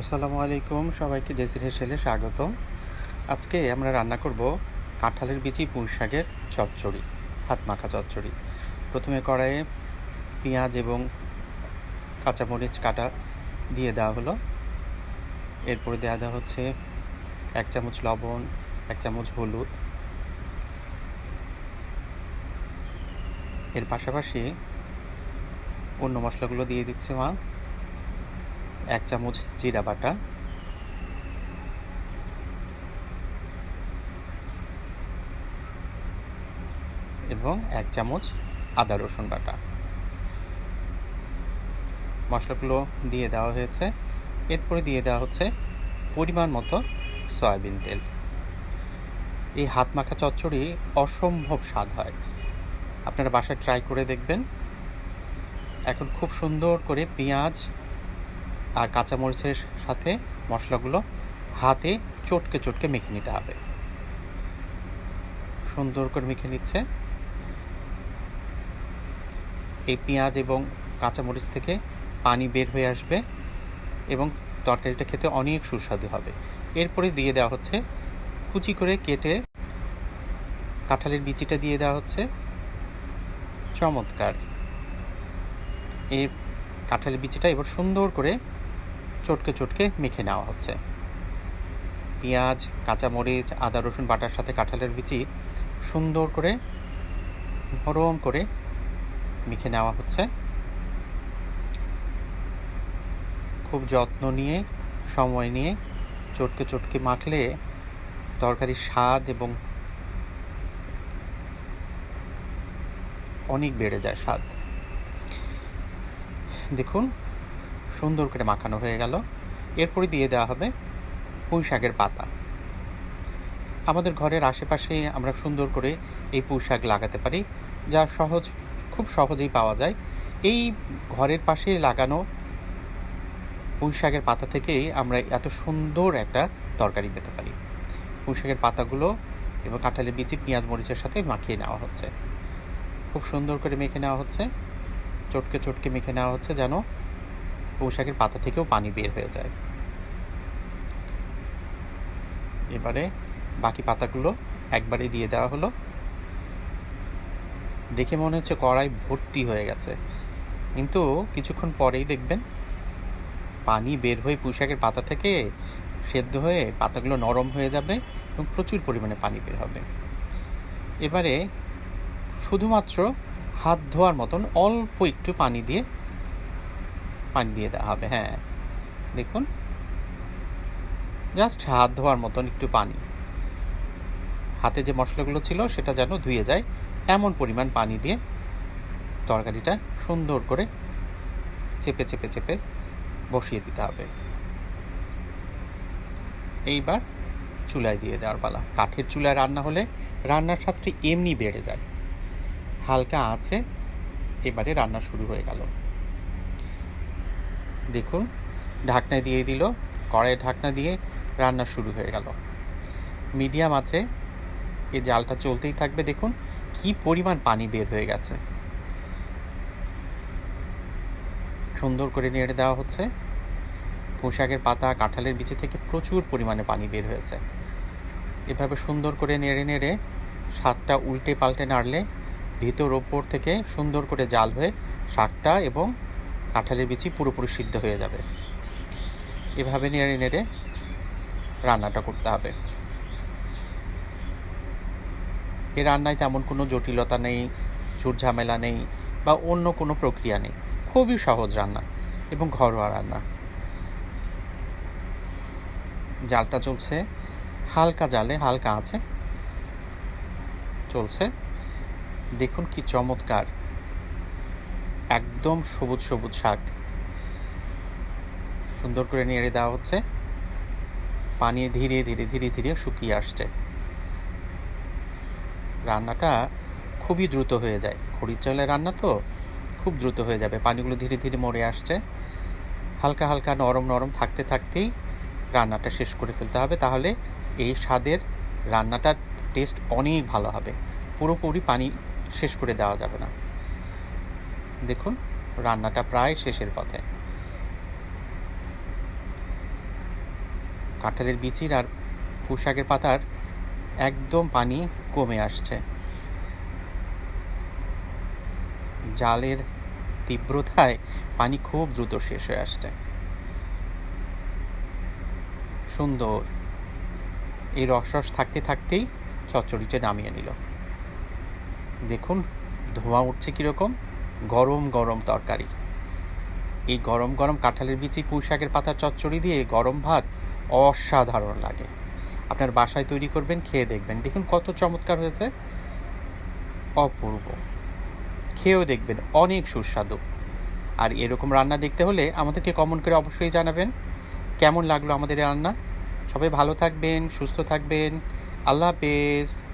আসসালামু আলাইকুম, সবাইকে জেসির হেসেলে স্বাগতম। আজকে আমরা রান্না করব কাঁঠালের বিচি, পুঁই শাকের চচ্চড়ি, হাত মাখা চচ্চড়ি। প্রথমে কড়াইয়ে পেঁয়াজ এবং কাঁচামরিচ কাটা দিয়ে দেওয়া হলো। এরপরে দেওয়া দেওয়া হচ্ছে এক চামচ লবণ, এক চামচ হলুদ। এর পাশাপাশি অন্য মশলাগুলো দিয়ে দিচ্ছে মা। এক চামচ জিরা বাটা। এবং এক চামচ আদা রসুন বাটা। মশলাগুলো দিয়ে দেওয়া হয়েছে। এরপরে দিয়ে দেওয়া হচ্ছে পরিমাণ মতো সয়াবিন তেল। এই হাত মাখা চচ্চড়ি অসম্ভব স্বাদ হয়। আপনারা বাসায় ট্রাই করে দেখবেন। এখন খুব সুন্দর করে পেঁয়াজ আর কাঁচামরিচের সাথে মশলাগুলো হাতে চটকে চটকে মেখে নিতে হবে। সুন্দর করে মেখে নিচ্ছে। এই পেঁয়াজ এবং কাঁচামরিচ থেকে পানি বের হয়ে আসবে এবং তরকারিটা খেতে অনেক সুস্বাদু হবে। এরপরে দিয়ে দেওয়া হচ্ছে কুচি করে কেটে কাঁঠালের বিচিটা দিয়ে দেওয়া হচ্ছে। চমৎকার। এই কাঁঠালের বিচিটা এবার সুন্দর করে চটকে চটকে মেখে নেওয়া হচ্ছে। পেঁয়াজ, কাঁচামরিচ, আদা, রসুন, বাটার সাথে কাঁঠালের বিচি সুন্দর করে নরম করে মেখে নেওয়া হচ্ছে। খুব যত্ন নিয়ে, সময় নিয়ে চটকে চটকে মাখলে তরকারির স্বাদ এবং অনেক বেড়ে যায় স্বাদ। দেখুন সুন্দর করে মাখানো হয়ে গেল। এরপরে দিয়ে দেওয়া হবে পুঁই শাকের পাতা। আমাদের ঘরের আশেপাশে আমরা সুন্দর করে এই পুঁই শাক লাগাতে পারি, যা সহজ, খুব সহজেই পাওয়া যায়। এই ঘরের পাশে লাগানো পুঁই শাকের পাতা থেকেই আমরা এত সুন্দর একটা তরকারি পেতে পারি। পুঁই শাকের পাতাগুলো এবং কাঁঠালের বিচি, পেঁয়াজ, মরিচের সাথে মাখিয়ে নেওয়া হচ্ছে। খুব সুন্দর করে মেখে নেওয়া হচ্ছে। চটকে চটকে মেখে নেওয়া হচ্ছে যেন পোশাকের পাতা থেকেও পানি বের হয়ে যায়। এবারে বাকি পাতাগুলো একবারে দিয়ে দেওয়া হলো। দেখে মনে হচ্ছে কড়াই ভর্তি হয়ে গেছে। কিন্তু কিছুক্ষণ পরেই দেখবেন পানি বের হয়ে পুঁইশাকের পাতা থেকে সেদ্ধ হয়ে পাতাগুলো নরম হয়ে যাবে এবং প্রচুর পরিমাণে পানি বের হবে। এবারে শুধুমাত্র হাত ধোয়ার মতন অল্প একটু পানি দিয়ে পানি দিয়ে দেওয়া হবে হ্যাঁ। দেখুন। জাস্ট হাত ধোয়ার মতন একটু পানি। হাতে যে মশলাগুলো ছিল, সেটা যেন ধুয়ে যায়। এমন পরিমাণ পানি দিয়ে তরকারিটা সুন্দর করে চেপে চেপে চেপে বসিয়ে দিতে হবে। এইবার চুলায় দিয়ে দেওয়ার পালা। কাঠের চুলায় রান্না হলে রান্নার স্বাদটি এমনি বেড়ে যায়। হালকা আছে এবারে রান্না শুরু হয়ে গেল। দেখুন ঢাকনায় দিয়ে দিল, কড়াইয়ে ঢাকনা দিয়ে রান্না শুরু হয়ে গেল। মিডিয়াম আছে এই জালটা চলতেই থাকবে, দেখুন কি পরিমাণ পানি বের হয়ে গেছে। সুন্দর করে নেড়ে দেওয়া হচ্ছে। পোশাকের পাতা, কাঁঠালের বিচি থেকে প্রচুর পরিমাণে পানি বের হয়েছে। এভাবে সুন্দর করে নেড়ে নেড়ে শাকটা উল্টে পাল্টে নাড়লে ভিতর ওপর থেকে সুন্দর করে জাল হয়ে শাকটা এবং কাঁঠালের বিচি পুরোপুরি সিদ্ধ হয়ে যাবে। এভাবে নেড়ে নেড়ে রান্নাটা করতে হবে। এই রান্নায় তেমন কোনো জটিলতা নেই ঝামেলা নেই বা অন্য কোনো প্রক্রিয়া নেই। খুবই সহজ রান্না এবং ঘরোয়া রান্না। জালটা চলছে, হালকা জালে হালকা আছে চলছে। দেখুন কি চমৎকার। একদম সবুজ সবুজ শাক। সুন্দর করে নেড়ে দেওয়া হচ্ছে। পানি ধীরে ধীরে ধীরে ধীরে শুকিয়ে আসছে। রান্নাটা খুবই দ্রুত হয়ে যায়। খড়ির চালের রান্না তো খুব দ্রুত হয়ে যাবে। পানিগুলো ধীরে ধীরে মরে আসছে। হালকা হালকা নরম নরম থাকতে থাকতেই রান্নাটা শেষ করে ফেলতে হবে। তাহলে এই স্বাদের রান্নাটার টেস্ট অনেক ভালো হবে। পুরোপুরি পানি শেষ করে দেওয়া যাবে না। দেখুন, রান্নাটা প্রায় শেষের পথে। কাঁঠালের বিচির আর পুঁশাকের পাতার একদম পানি কমে আসছে। জালের তীব্রতায় পানি খুব দ্রুত শেষ হয়ে আসছে। সুন্দর। এই রস রস থাকতে থাকতেই চচ্চড়িটা নামিয়ে নিল। দেখুন, ধোঁয়া উঠছে কীরকম। গরম গরম তরকারি। এই গরম গরম কাঁঠালের বিচি, পুঁই শাকের পাতার চচ্চড়ি দিয়ে গরম ভাত অসাধারণ লাগে। আপনার বাসায় তৈরি করবেন, খেয়ে দেখবেন। দেখুন কত চমৎকার হয়েছে। অপূর্ব। খেয়েও দেখবেন, অনেক সুস্বাদু। আর এরকম রান্না দেখতে হলে আমাদেরকে কমন করে অবশ্যই জানাবেন। কেমন লাগল আমাদের রান্না? সবাই ভালো থাকবেন, সুস্থ থাকবেন। আল্লাহ হাফেজ।